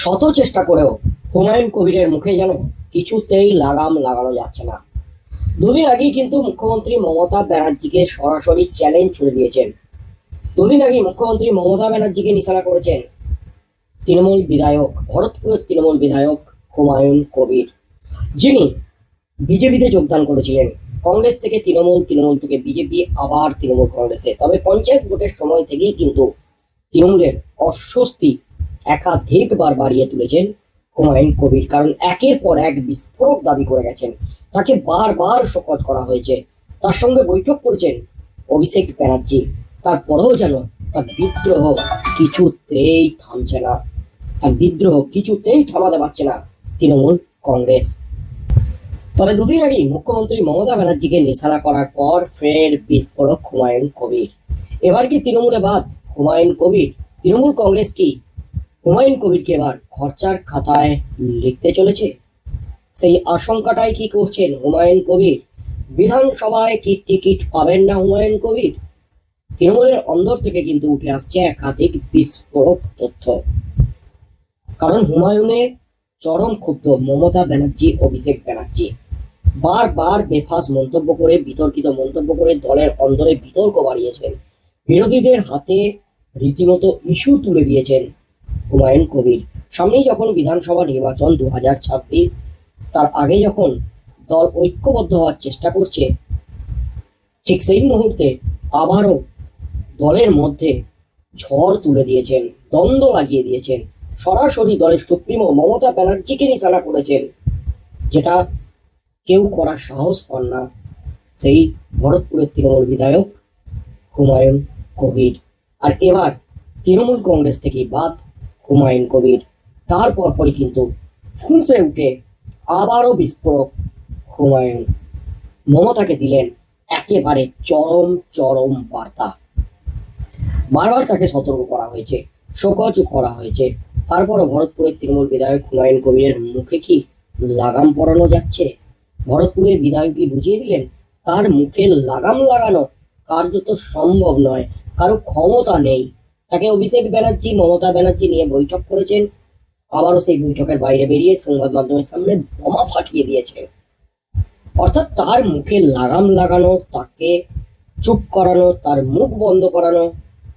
শত চেষ্টা করেও হুমায়ুন কবিরের মুখে যেন কিছুতেই লাগাম লাগানো যাচ্ছে না। দুদিন আগেই কিন্তু মুখ্যমন্ত্রী মমতা ব্যানার্জিকে সরাসরি চ্যালেঞ্জ ছুড়ে দিয়েছেন। দুদিন আগেই মুখ্যমন্ত্রী মমতা ব্যানার্জিকে নিশানা করেছেন। তৃণমূল বিধায়ক, ভরতপুরের তৃণমূল বিধায়ক হুমায়ুন কবির, যিনি বিজেপিতে যোগদান করেছিলেন। কংগ্রেস থেকে তৃণমূল তৃণমূল থেকে বিজেপি, আবার তৃণমূল কংগ্রেসে। তবে পঞ্চায়েত ভোটের সময় থেকেই কিন্তু তৃণমূলের অস্বস্তি একাধিকবার বাড়িয়ে তুলেছেন হুমায়ুন কবির, কারণ একের পর এক বিস্ফোরক দাবি করে গেছেন। তাকে বারবার শোকজ করা হয়েছে। তার সঙ্গে বৈঠক করেছেন অভিষেক ব্যানার্জি। তারপরেও যেন তার বিদ্রোহ কিছুতেই থামছে না। তার বিদ্রোহ কিছুতেই থামাতে পারছে না তৃণমূল কংগ্রেস। তবে দুদিন আগেই মুখ্যমন্ত্রী মমতা ব্যানার্জিকে নিশানা করার পর ফের বিস্ফোরক হুমায়ুন কবির। এবার কি তৃণমূলে বাদ? হুমায়ুন কবির, তৃণমূল কংগ্রেস কি হুমায়ুন কবিরকে এবার খরচার খাতায় লিখতে চলেছে। সেই আশঙ্কাটাই কি করছেন হুমায়ুন কবির? বিধানসভায় কি টিকিট পাবেন না হুমায়ুন কবির? তৃণমূলের অন্দর থেকে কিন্তু উঠে আসছে একাধিক বিস্ফোরক তথ্য। কারণ হুমায়ুনে চরম ক্ষুব্ধ মমতা ব্যানার্জি, অভিষেক ব্যানার্জি। বারবার বেফাস মন্তব্য করে, বিতর্কিত মন্তব্য করে দলের অন্দরে বিতর্ক বাড়িয়েছেন। বিরোধীদের হাতে রীতিমতো ইস্যু তুলে দিয়েছেন হুমায়ুন কবির। সামনেই যখন বিধানসভা নির্বাচন দু হাজার ছাব্বিশ, তার আগে যখন দল ঐক্যবদ্ধ হওয়ার চেষ্টা করছে, ঠিক সেই মুহূর্তে আবারও দলের মধ্যে ঝড় তুলে দিয়েছেন, দ্বন্দ্ব লাগিয়ে দিয়েছেন। সরাসরি দলের সুপ্রিমো মমতা ব্যানার্জিকে নিশানা করেছেন, যেটা কেউ করার সাহস পান না। সেই ভরতপুরের তৃণমূল বিধায়ক হুমায়ুন কবির। আর এবার তৃণমূল কংগ্রেস থেকে বাদ হুমায়ুন কবির। তারপর পরই কিন্তু ফুঁসে উঠে আবারও বিস্ফোরক হুমায়ুন। মমতাকে দিলেন একেবারে চরম চরম বার্তা। বারবার তাকে সতর্ক করা হয়েছে শোকজ করা হয়েছে। তারপরও ভরতপুরের তৃণমূল বিধায়ক হুমায়ুন কবিরের মুখে কি লাগাম পরানো যাচ্ছে? ভরতপুরের বিধায়কই বুঝিয়ে দিলেন? তার মুখে লাগাম লাগানো কার্যত সম্ভব নয়। কারও ক্ষমতা নেই। তাকে অভিষেক ব্যানার্জি, মমতা ব্যানার্জি নিয়ে বৈঠক করেছেন। আবারও সেই বৈঠকের বাইরে বেরিয়ে সংবাদ মাধ্যমের সামনে বোমা ফাটিয়ে দিয়েছেন অর্থাৎ তার মুখে লাগাম লাগানো, তাকে চুপ করানো, তার মুখ বন্ধ করানো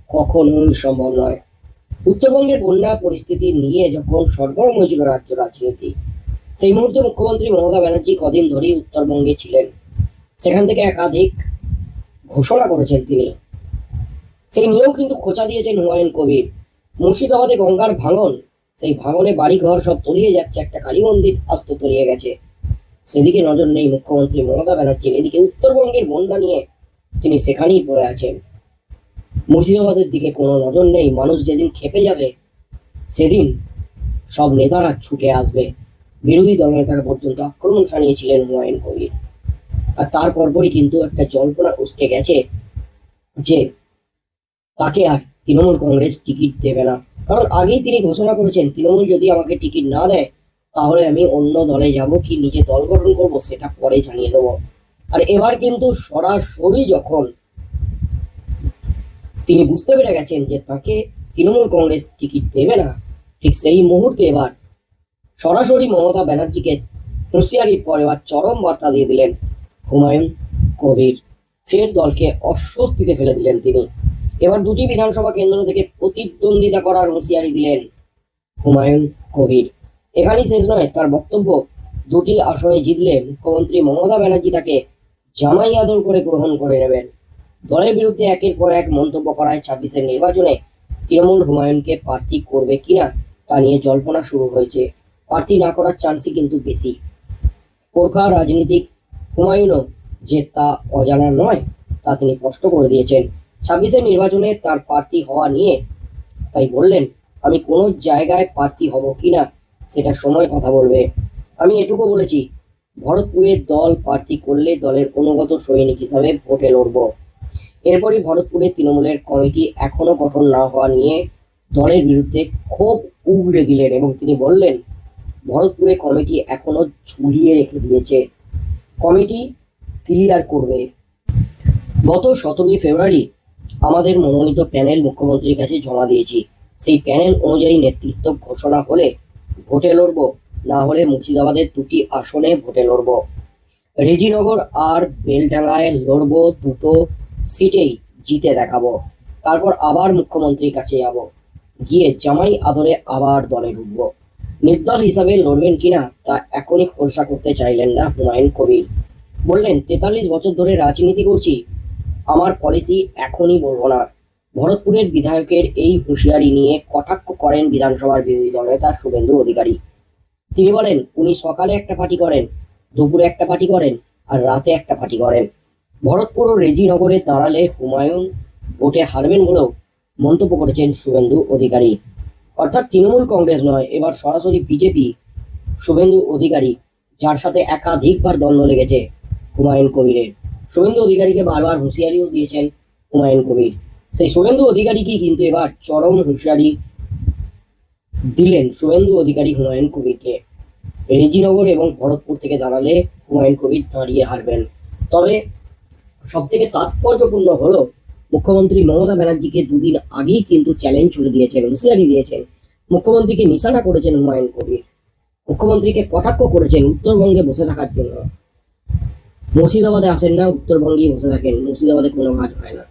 কখনোই সম্ভব নয়। উত্তরবঙ্গের বন্যা পরিস্থিতি নিয়ে যখন সরগরম হয়েছিল রাজ্য রাজনীতি, সেই মুহূর্তে মুখ্যমন্ত্রী মমতা ব্যানার্জি কদিন ধরেই উত্তরবঙ্গে ছিলেন। সেখান থেকে একাধিক ঘোষণা করেছেন তিনি। সেই নিয়েও কিন্তু খোঁচা দিয়েছেন হুমায়ুন কবির। মুর্শিদাবাদে গঙ্গার ভাঙন, সেই ভাঙনে বাড়িঘর সব তলিয়ে যাচ্ছে, একটা কালী মন্দির আস্ত তলিয়ে গেছে। সেদিকে নজর নেই মুখ্যমন্ত্রী মমতা ব্যানার্জির এদিকে উত্তরবঙ্গের বন্যা নিয়ে তিনি সেখানেই পড়ে আছেন। মুর্শিদাবাদের দিকে কোনো নজর নেই, মানুষ যেদিন খেপে যাবে, সেদিন সব নেতারা ছুটে আসবে। বিরোধী দল নেতারা পর্যন্ত আক্রমণ শানিয়েছিলেন হুমায়ুন কবির। আর তার পরপরই কিন্তু একটা জল্পনা উসকে গেছে যে তাকে আর তৃণমূল কংগ্রেস টিকিট দেবে না। কারণ আগেই তিনি ঘোষণা করেছেন, তৃণমূল যদি আমাকে টিকিট না দেয়, তাহলে আমি অন্য দলে যাব কি নিজে দল গঠন করব সেটা পরে জানিয়ে দেবো। আর এবার কিন্তু সরাসরি যখন তিনি বুঝতে পেরে গেছেন যে তাকে তৃণমূল কংগ্রেস টিকিট দেবে না, ঠিক সেই মুহূর্তে এবার সরাসরি মমতা ব্যানার্জিকে হুঁশিয়ারির পর এবার চরম বার্তা দিয়ে দিলেন হুমায়ুন কবির। ফের দলকে অস্বস্তিতে ফেলে দিলেন তিনি। এবার দুটি বিধানসভা কেন্দ্র থেকে প্রতিদ্বন্দ্বিতা করার হুঁশিয়ারি দিলেন হুমায়ুন কবির। এখানেই শেষ নয়, তার বক্তব্য। দুটি আসনে জিতলে মুখ্যমন্ত্রী মমতা ব্যানার্জি তাকে জামাই আদর করে গ্রহণ করে নেবেন। দলের বিরুদ্ধে একের পর এক মন্তব্য করায় ছাব্বিশের নির্বাচনে তৃণমূল হুমায়ুনকে প্রার্থী করবে কিনা তা নিয়ে জল্পনা শুরু হয়েছে। প্রার্থী না করার চান্সই কিন্তু বেশি। গোর্খা রাজনীতিক হুমায়ুনও যে তা অজানা নয়, তা তিনি স্পষ্ট করে দিয়েছেন। ছাব্বিশের নির্বাচনে তার প্রার্থী হওয়া নিয়ে তাই বললেন, আমি কোনো জায়গায় প্রার্থী হব কিনা সেটা সময় কথা বলবে। আমি এটুকু বলেছি, ভরতপুরে দল প্রার্থী করলে দলের অনুগত সৈনিক হিসাবে ভোটে লড়ব। এরপরই ভরতপুরে তৃণমূলের কমিটি এখনও গঠন না হওয়া নিয়ে দলের বিরুদ্ধে ক্ষোভ উগড়ে দিলেন এবং তিনি বললেন, ভরতপুরে কমিটি এখনও ঝুলিয়ে রেখে দিয়েছে। কমিটি ক্লিয়ার করবে। গত সতেরোই ফেব্রুয়ারি আমাদের মনোনীত প্যানেল মুখ্যমন্ত্রীর কাছে জমা দিয়েছি। সেই প্যানেল অনুযায়ী নেতৃত্ব ঘোষণা হলে ভোটে লড়ব, না হলে মুর্শিদাবাদের দুটি আসনে ভোটে লড়ব। রেজিনগর আর বেলডাঙ্গায় লড়ব দুটো সিটেই জিতে দেখাবো। তারপর আবার মুখ্যমন্ত্রীর কাছে যাব। গিয়ে জামাই আদরে আবার দলে ঢুকব। নির্দল হিসাবে লড়বেন কিনা তা এখনই খোলসা করতে চাইলেন না হুমায়ুন কবির। বললেন, তেতাল্লিশ বছর ধরে রাজনীতি করছি আমার পলিসি এখনই বলব না। ভরতপুরের বিধায়কের এই হুঁশিয়ারি নিয়ে কটাক্ষ করেন বিধানসভার বিরোধী দলনেতা শুভেন্দু অধিকারী। তিনি বলেন, উনি সকালে একটা পার্টি করেন, দুপুরে একটা পার্টি করেন, আর রাতে একটা পার্টি করেন। ভরতপুর ও রেজিনগরে দাঁড়ালে হুমায়ুন ভোটে হারবেন বলেও মন্তব্য করেছেন শুভেন্দু অধিকারী। অর্থাৎ তৃণমূল কংগ্রেস নয়, এবার সরাসরি বিজেপি শুভেন্দু অধিকারী, যার সাথে একাধিকবার দ্বন্দ্ব লেগেছে হুমায়ুন কবিরের। শুভেন্দু অধিকারীকে বারবার হুঁশিয়ারিও দিয়েছেন হুমায়ুন কবির। সেই শুভেন্দু অধিকারীকে কিন্তু এবার চরম হুঁশিয়ারি দিলেন শুভেন্দু অধিকারী হুমায়ুন কবিরকে। রেজিনগর এবং ভরতপুর থেকে দাঁড়ালে হুমায়ুন কবির দাঁড়িয়ে হারবেন। তবে সব থেকে তাৎপর্যপূর্ণ হলো, মুখ্যমন্ত্রী মমতা ব্যানার্জিকে দুদিন আগেই কিন্তু চ্যালেঞ্জ ছুড়ে দিয়েছেন, হুঁশিয়ারি দিয়েছেন। মুখ্যমন্ত্রীকে নিশানা করেছেন হুমায়ুন কবির। মুখ্যমন্ত্রীকে কটাক্ষ করেছেন উত্তরবঙ্গে বসে থাকার জন্য। মুর্শিদাবাদে আসেন না, উত্তরবঙ্গেই বসে থাকেন। মুর্শিদাবাদে কোনো কাজ হয় না।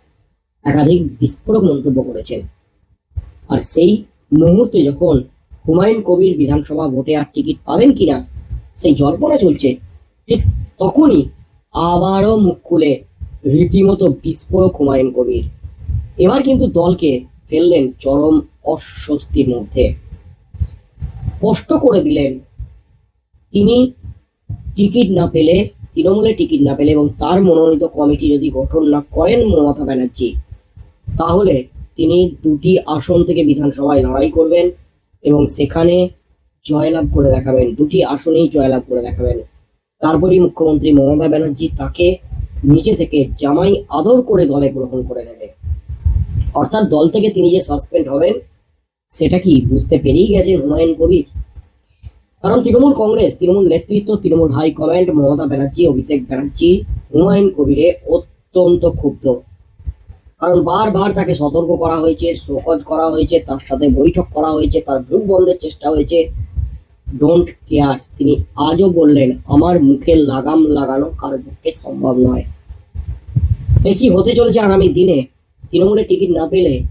একাধিক বিস্ফোরক মন্তব্য করেছেন। আর সেই মুহূর্তে যখন হুমায়ুন কবির বিধানসভা ভোটে আর টিকিট পাবেন কিনা, সেই জল্পনা চলছে। ঠিক তখনই আবারও মুখ খুলে রীতিমতো বিস্ফোরক হুমায়ুন কবির। এবার কিন্তু দলকে ফেললেন চরম অস্বস্তির মধ্যে। স্পষ্ট করে দিলেন, তিনি টিকিট না পেলে তৃণমূলে টিকিট না পেলে এবং তার মনোনীত কমিটি যদি গঠন না করেন মমতা ব্যানার্জি, তাহলে তিনি দুটি আসন থেকে বিধানসভায় লড়াই করবেন এবং সেখানে জয়লাভ করে দেখাবেন, দুটি আসনেই জয়লাভ করে দেখাবেন। তারপরেই মুখ্যমন্ত্রী মমতা ব্যানার্জি তাকে নিজে থেকে জামাই আদর করে দলে গ্রহণ করে নেবে। অর্থাৎ দল থেকে তিনি যে সাসপেন্ড হবেন, সেটা কি বুঝতে পেরেই গেছে হুমায়ুন কবির? কারণ তৃণমূল কংগ্রেস, তৃণমূল নেতৃত্ব, তৃণমূল হাইকমান্ড মমতা ব্যানার্জি, অভিষেক ব্যানার্জি, হুমায়ুন কবিরে অত্যন্ত ক্ষুব্ধ। কারণ বারবার তাকে সতর্ক করা হয়েছে, শোকজ করা হয়েছে, তার সাথে বৈঠক করা হয়েছে, তার ভোট বন্ধের চেষ্টা হয়েছে। ডোন্ট কেয়ার তিনি আজও বললেন, আমার মুখে লাগাম লাগানো কারোর পক্ষে সম্ভব নয়। তাই কি হতে চলেছে আগামী দিনে? তৃণমূলের টিকিট না পেলে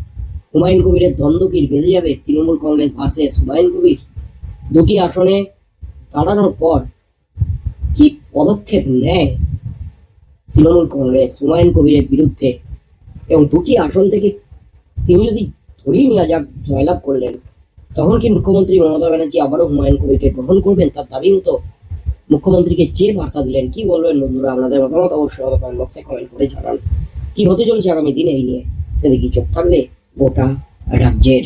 হুমায়ুন কবিরের দ্বন্দ্ব কি বেঁধে যাবে? Trinamool Congress versus Humayun Kabir? দুটি আসনে দাঁড়ানোর পর কি পদক্ষেপ নেয় তৃণমূল কংগ্রেস হুমায়ুন কবিরের বিরুদ্ধে? এবং দুটি আসন থেকে তিনি যদি ধরেই নেওয়া যাক, জয়লাভ করলেন, তখন কি মুখ্যমন্ত্রী মমতা ব্যানার্জি আবারও হুমায়ুন কবিরকে গ্রহণ করবেন? তার দাবি মতো মুখ্যমন্ত্রীকে যে বার্তা দিলেন। কি বলবেন বন্ধুরা, আপনাদের মতামত অবশ্যই আমাকে বক্সে কমেন্ট করে জানান। কি হতে চলেছে আগামী দিনে এই নিয়ে? সেদিকে চোখ থাকবে গোটা রাজ্যের